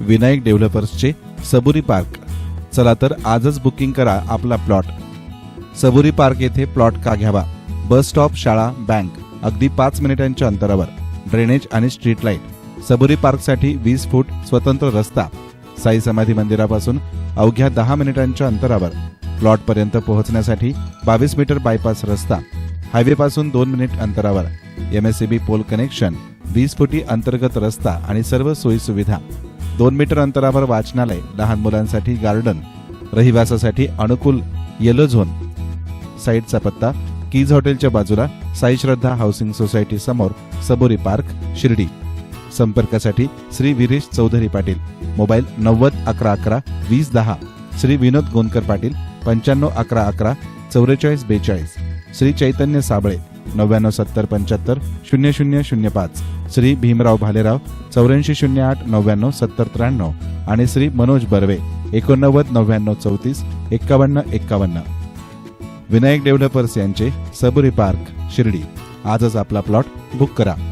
विनायक डेव्हलपर्सचे सबुरी park. चला तर आजच बुकिंग करा आपला प्लॉट. सबुरी पार्क येथे प्लॉट का घ्यावा? बस स्टॉप शाळा बँक. अगदी पाच मिनिटांच्या अंतरावर. ड्रेनेज आणि स्ट्रीट लाइट. सबुरी पार्कसाठी वीस फूट स्वतंत्र रस्ता. साई समाधी मंदिरापासून अवघ्या दहा मिनिटांच्या अंतरावर. प्लॉटपर्यंत पोहोचण्यासाठी बावीस मीटर बायपास रस्ता. हायवेपासून दोन मिनिट अंतरावर. MSCB pole connection. वीस फुटी अंतर्गत रस्ता आणि सर्व सोयी सुविधा दोन मीटर अंतरावर वाचनालय लहान मुलांसाठी गार्डन रहिवासासाठी अनुकूल येलो झोन. साईटचा पत्ता कीज हॉटेलच्या बाजूला साई श्रद्धा हाऊसिंग सोसायटी समोर सबोरी पार्क शिर्डी. संपर्कासाठी श्री विरेश चौधरी पाटील. मोबाईल नव्वद अकरा अकरा वीस दहा. श्री विनोद गोंदकर पाटील पंच्याण्णव अकरा अकरा चौवेचाळीस बेचाळीस. श्री चैतन्य साबळे नव्याण्णव सत्तर पंच्याहत्तर शून्य शून्य शून्य पाच. श्री भीमराव भालेराव चौऱ्याऐंशी शून्य आठ नव्याण्णव सत्तर त्र्याण्णव. आणि श्री मनोज बर्वे एकोणनव्वद नव्याण्णव चौतीस एक्कावन्न एक्कावन्न. विनायक डेव्हलपर्स यांचे सबुरी पार्क शिर्डी. आजच आपला प्लॉट बुक करा.